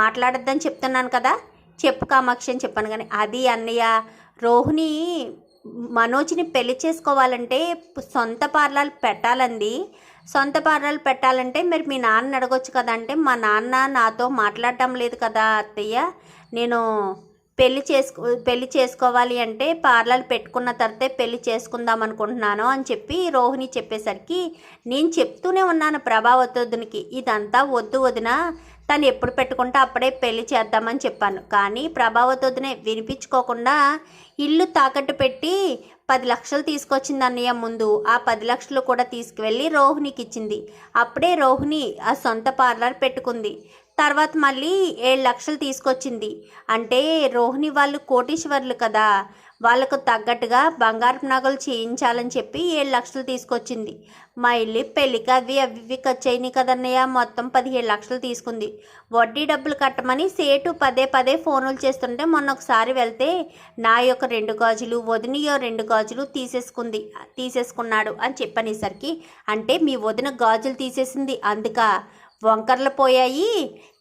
మాట్లాడొద్దని చెప్తున్నాను కదా. చెప్పు కామాక్షి అని చెప్పాను కానీ అది అన్నయ్య రోహిణి మనోజ్ని పెళ్ళి చేసుకోవాలంటే సొంత పార్లర్ పెట్టాలంది సొంత పార్లర్ పెట్టాలంటే మరి మీ నాన్న అడగొచ్చు కదా. అంటే మా నాన్న నాతో మాట్లాడటం లేదు కదా అత్తయ్య. నేను పెళ్ళి చేసుకో పెళ్ళి చేసుకోవాలి అంటే పార్లర్ పెట్టుకున్న తర్వాతే పెళ్ళి చేసుకుందాం అనుకుంటున్నాను అని చెప్పి రోహిణి చెప్పేసరికి నేను చెప్తూనే ఉన్నాను ప్రభావతోదునికి ఇదంతా వద్దు వదిన. తను ఎప్పుడు పెట్టుకుంటే అప్పుడే పెళ్ళి చేద్దామని చెప్పాను. కానీ ప్రభావతోదినే వినిపించుకోకుండా ఇల్లు తాకట్టు పెట్టి పది లక్షలు తీసుకొచ్చింది అన్నయ్య ముందు. ఆ పది లక్షలు కూడా తీసుకువెళ్ళి రోహిణికి ఇచ్చింది. అప్పుడే రోహిణి ఆ సొంత పార్లర్ పెట్టుకుంది. తర్వాత మళ్ళీ ఏడు లక్షలు తీసుకొచ్చింది. అంటే రోహిణి వాళ్ళు కోటీశ్వర్లు కదా. వాళ్ళకు తగ్గట్టుగా బంగారపు నగలు చేయించాలని చెప్పి ఏడు లక్షలు తీసుకొచ్చింది. మా ఇల్లు పెళ్ళికి అవి అవి ఇవి ఖర్చు అయినాయి కదన్నయ్య. మొత్తం పదిహేడు లక్షలు తీసుకుంది. వడ్డీ డబ్బులు కట్టమని సేటు పదే పదే ఫోనులు చేస్తుంటే మొన్న ఒకసారి వెళ్తే నా యొక్క రెండు గాజులు వదినయో రెండు గాజులు తీసేసుకుంది తీసేసుకున్నాడు అని చెప్పనేసరికి అంటే మీ వదిన గాజులు తీసేసింది అందుక? వంకర్లు పోయాయి.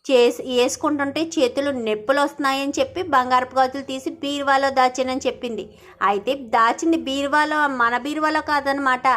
చేసి వేసుకుంటుంటే చేతులు నొప్పులు వస్తున్నాయని చెప్పి బంగారపు గాజులు తీసి బీరువాలో దాచానని చెప్పింది. అయితే దాచింది బీరువాలో మన బీరువాలో కాదనమాట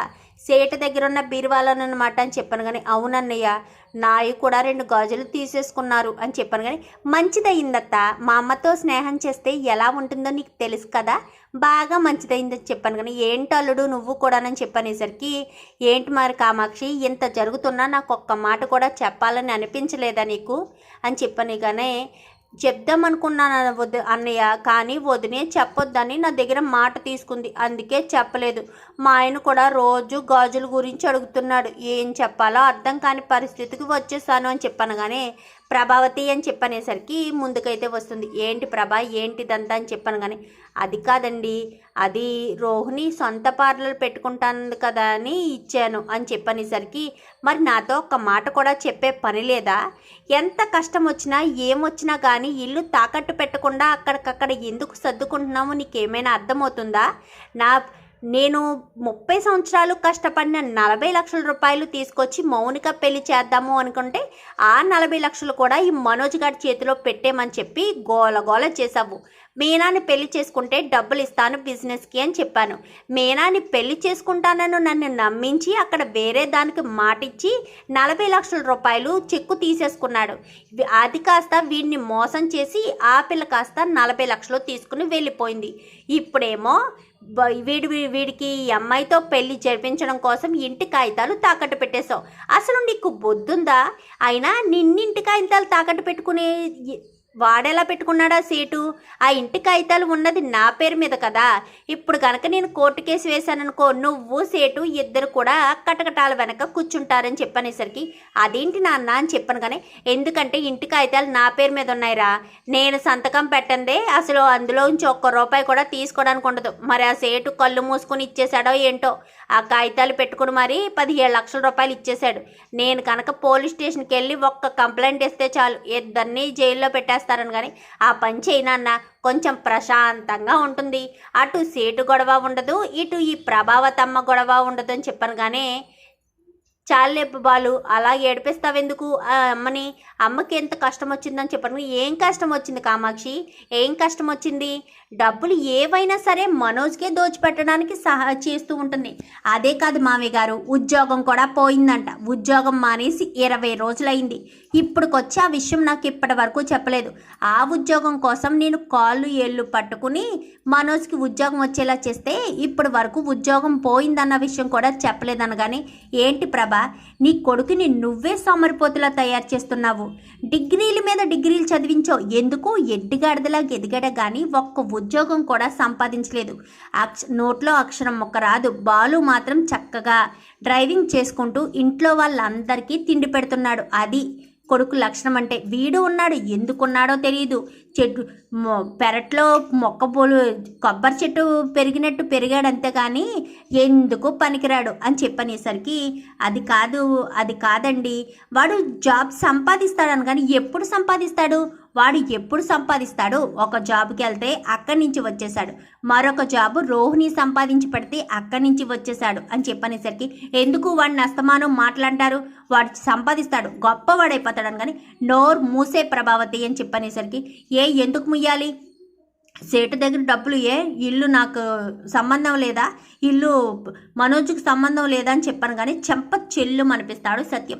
సేట దగ్గర ఉన్న బీరువాలోనమాట అని చెప్పాను కానీ అవునన్నయ్య. నాయి కూడా రెండు గాజులు తీసేసుకున్నారు అని చెప్పాను కానీ మంచిదయ్యిందత్త. మా అమ్మతో స్నేహం చేస్తే ఎలా ఉంటుందో నీకు తెలుసు కదా? బాగా మంచిదైందని చెప్పాను కానీ ఏంటి అల్లుడు నువ్వు కూడానని చెప్పనేసరికి ఏంటి మరి కామాక్షి ఇంత జరుగుతున్నా నాకు ఒక్క మాట కూడా చెప్పాలని అనిపించలేదా నీకు? అని చెప్పని కానీ చెప్దాం అనుకున్నాను వద్దు అన్నయ్య. కానీ వదినే చెప్పొద్దని నా దగ్గర మాట తీసుకుంది. అందుకే చెప్పలేదు. మా ఆయన కూడా రోజు గాజుల గురించి అడుగుతున్నాడు. ఏం చెప్పాలో అర్థం కాని పరిస్థితికి వచ్చేసాను అని చెప్పాను కానీ ప్రభావతి అని చెప్పనేసరికి ముందుకైతే వస్తుంది. ఏంటి ప్రభా ఏంటిదంతా అని చెప్పాను కానీ అది కాదండి. అది రోహిణి సొంత పార్లర్ పెట్టుకుంటాను కదా అని ఇచ్చాను అని చెప్పనేసరికి మరి నాతో ఒక మాట కూడా చెప్పే పని లేదా? ఎంత కష్టం వచ్చినా ఏమొచ్చినా కానీ ఇల్లు తాకట్టు పెట్టకుండా అక్కడికక్కడ ఎందుకు సర్దుకుంటున్నామో నీకేమైనా అర్థమవుతుందా? నా నేను ముప్పై సంవత్సరాలు కష్టపడిన నలభై లక్షల రూపాయలు తీసుకొచ్చి మౌనిక పెళ్ళి చేద్దాము అనుకుంటే ఆ నలభై లక్షలు కూడా ఈ మనోజ్ గారి చేతిలో పెట్టేమని చెప్పి గోల గోల చేసావు మీనాని పెళ్ళి చేసుకుంటే డబ్బులు ఇస్తాను బిజినెస్కి అని చెప్పాను. మీనాని పెళ్ళి చేసుకుంటానని నన్ను నమ్మించి అక్కడ వేరే దానికి మాటిచ్చి నలభై లక్షల రూపాయలు చెక్కు తీసేసుకున్నాడు. అది కాస్త వీడిని మోసం చేసి ఆ పిల్ల కాస్త నలభై లక్షలు తీసుకుని వెళ్ళిపోయింది. ఇప్పుడేమో వీడి వీడికి ఈ అమ్మాయితో పెళ్ళి జరిపించడం కోసం ఇంటి కాగితాలు తాకట్టు పెట్టేశావు. అసలు నీకు బొద్దుందా? అయినా నిన్నింటి కాగితాలు తాకట్టు పెట్టుకునే వాడెలా పెట్టుకున్నాడా సీటు? ఆ ఇంటి కాగితాలు ఉన్నది నా పేరు మీద కదా. ఇప్పుడు కనుక నేను కోర్టు కేసు వేశాననుకో నువ్వు సేటు ఇద్దరు కూడా కటకటాల వెనక కూర్చుంటారని చెప్పనేసరికి అదేంటి నాన్న అని చెప్పాను కానీ ఎందుకంటే ఇంటి కాగితాలు నా పేరు మీద ఉన్నాయిరా. నేను సంతకం పెట్టందే అసలు అందులోంచి ఒక్క రూపాయి కూడా తీసుకోవడానికి ఉండదు. మరి ఆ సేటు కళ్ళు మూసుకుని ఇచ్చేశాడో ఏంటో? ఆ కాగితాలు పెట్టుకుని మరి పదిహేడు లక్షల రూపాయలు ఇచ్చేశాడు. నేను కనుక పోలీస్ స్టేషన్కి వెళ్ళి ఒక్క కంప్లైంట్ ఇస్తే చాలు. ఇద్దరిని జైల్లో చేస్తారని కానీ ఆ పని చేయనన్న కొంచెం ప్రశాంతంగా ఉంటుంది. అటు సేటు గొడవ ఉండదు ఇటు ఈ ప్రభావతమ్మ గొడవ ఉండదు అని చెప్పాను కానీ చాలేపు బాలు అలా ఏడిపిస్తావెందుకు? ఆ అమ్మని అమ్మకి ఎంత కష్టం వచ్చిందని చెప్పను. ఏం కష్టం వచ్చింది కామాక్షి? ఏం కష్టం వచ్చింది డబ్బులు ఏవైనా సరే మనోజ్కే దోచిపెట్టడానికి సహా చేస్తూ ఉంటుంది. అదే కాదు మామయ్య గారు ఉద్యోగం కూడా పోయిందంట. ఉద్యోగం మానేసి ఇరవై రోజులైంది ఇప్పుడుకొచ్చి ఆ విషయం నాకు ఇప్పటి వరకు చెప్పలేదు. ఆ ఉద్యోగం కోసం నేను కాళ్ళు ఏళ్ళు పట్టుకుని మనోజ్కి ఉద్యోగం వచ్చేలా చేస్తే ఇప్పటి వరకు ఉద్యోగం పోయిందన్న విషయం కూడా చెప్పలేదనగానే ఏంటి ప్రభా? నీ కొడుకుని నువ్వే సోమరిపోతులా తయారు చేస్తున్నావు. డిగ్రీల మీద డిగ్రీలు చదివించావు ఎందుకు ఎడ్డిగాడిదలా ఎదిగడ కానీ ఒక్క ఉద్యోగం కూడా సంపాదించలేదు. అక్ష నోట్లో అక్షరం ఒక్క రాదు బాలు మాత్రం చక్కగా డ్రైవింగ్ చేసుకుంటూ ఇంట్లో వాళ్ళందరికీ తిండి పెడుతున్నాడు. అది కొడుకు లక్షణం అంటే వీడు ఉన్నాడు ఎందుకున్నాడో తెలియదు చెట్టు పెరట్లో మొక్క పూలు కొబ్బరి చెట్టు పెరిగినట్టు పెరిగాడు అంతే కానీ ఎందుకు పనికిరాడు అని చెప్పనేసరికి అది కాదు అది కాదండి. వాడు జాబ్ సంపాదిస్తాడని కానీ ఎప్పుడు సంపాదిస్తాడు? వాడు ఎప్పుడు సంపాదిస్తాడు ఒక జాబ్కి వెళ్తే అక్కడి నుంచి వచ్చేసాడు మరొక జాబు రోహిణి సంపాదించి పెడితే అక్కడి నుంచి వచ్చేసాడు అని చెప్పనేసరికి ఎందుకు వాడిని అస్తమానం మాట్లాంటారు వాడు సంపాదిస్తాడు గొప్పవాడైపోతాడని కానీ నోరు మూసే ప్రభావతి అని చెప్పనేసరికి ఏ ఎందుకు ముయ్యాలి? సేటు దగ్గర డబ్బులు ఏ? ఇల్లు నాకు సంబంధం లేదా? ఇల్లు మనోజ్కి సంబంధం లేదా అని చెప్పాను కానీ చెంప చెల్లు అనిపిస్తాడు సత్యం.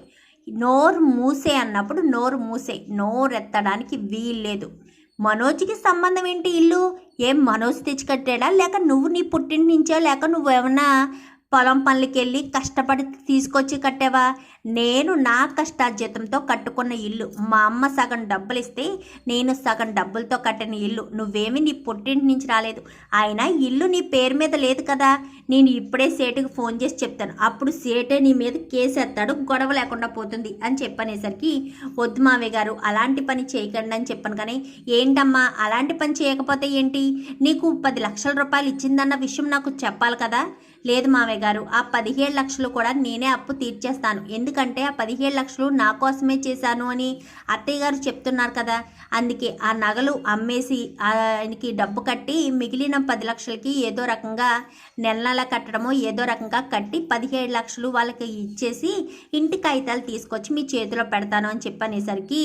నోరు మూసే అన్నప్పుడు నోరు మూసే నోరు ఎత్తడానికి వీల్లేదు. మనోజ్కి సంబంధం ఏంటి ఇల్లు? ఏం మనోజ్ తెచ్చి కట్టాడా? లేక నువ్వు నీ పుట్టింటి నుంచో లేక నువ్వు ఏమన్నా పొలం పనులకెళ్ళి కష్టపడి తీసుకొచ్చి కట్టావా? నేను నా కష్టార్జితంతో కట్టుకున్న ఇల్లు. మా అమ్మ సగం డబ్బులు ఇస్తే నేను సగం డబ్బులతో కట్టిన ఇల్లు. నువ్వేమి నీ పుట్టింటి నుంచి రాలేదు. అయినా ఇల్లు నీ పేరు మీద లేదు కదా. నేను ఇప్పుడే సేటుకి ఫోన్ చేసి చెప్తాను. అప్పుడు సేటే నీ మీద కేసు ఎత్తాడు గొడవ లేకుండా పోతుంది అని చెప్పనేసరికి వద్దు మావయ్య గారు అలాంటి పని చేయకండి అని చెప్పాను కానీ ఏంటమ్మా అలాంటి పని చేయకపోతే ఏంటి? నీకు పది లక్షల రూపాయలు ఇచ్చిందన్న విషయం నాకు చెప్పాలి కదా. లేదు మామయ్య గారు ఆ పదిహేడు లక్షలు కూడా నేనే అప్పు తీర్చేస్తాను. ఎందుకంటే ఆ పదిహేడు లక్షలు నా కోసమే చేశాను అని అత్తయ్య గారు చెప్తున్నారు కదా. అందుకే ఆ నగలు అమ్మేసి ఆయనకి డబ్బు కట్టి మిగిలిన పది లక్షలకి ఏదో రకంగా నెల నెల కట్టడమో ఏదో రకంగా కట్టి పదిహేడు లక్షలు వాళ్ళకి ఇచ్చేసి ఇంటి కాగితాలు తీసుకొచ్చి మీ చేతిలో పెడతాను అని చెప్పనేసరికి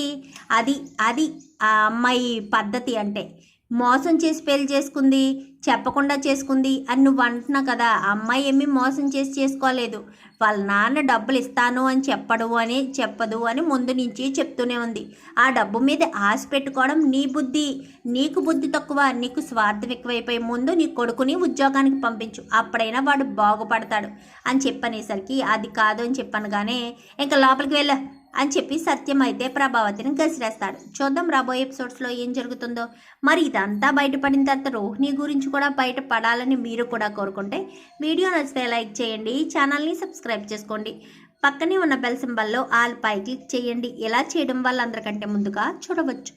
అది అది ఆ అమ్మాయి పద్ధతి అంటే మోసం చేసి పెళ్ళి చేసుకుంది చెప్పకుండా చేసుకుంది అని నువ్వు అంటున్నావు కదా అమ్మాయి ఏమీ మోసం చేసి చేసుకోలేదు. వాళ్ళ నాన్న డబ్బులు ఇస్తాను అని చెప్పడు అని చెప్పదు అని ముందు నుంచి చెప్తూనే ఉంది. ఆ డబ్బు మీద ఆశ పెట్టుకోవడం నీ బుద్ధి. నీకు బుద్ధి తక్కువ నీకు స్వార్థం ఎక్కువైపోయి ముందు నీ కొడుకుని ఉద్యోగానికి పంపించు. అప్పుడైనా వాడు బాగుపడతాడు అని చెప్పనేసరికి అది కాదు అని చెప్పనగానే ఇంకా లోపలికి వెళ్ళా. అని చెప్పి సత్యం అయితే ప్రభావతిని గసిరేస్తాడు చూద్దాం రాబోయే ఎపిసోడ్స్లో ఏం జరుగుతుందో. మరి ఇదంతా బయటపడిన తర్వాత రోహిణి గురించి కూడా బయటపడాలని మీరు కూడా కోరుకుంటే వీడియో నచ్చితే లైక్ చేయండి ఛానల్ని సబ్స్క్రైబ్ చేసుకోండి. పక్కనే ఉన్న బెల్ సింబల్లో ఆల్ పై క్లిక్ చేయండి. ఇలా చేయడం వల్ల అందరికంటే ముందుగా చూడవచ్చు.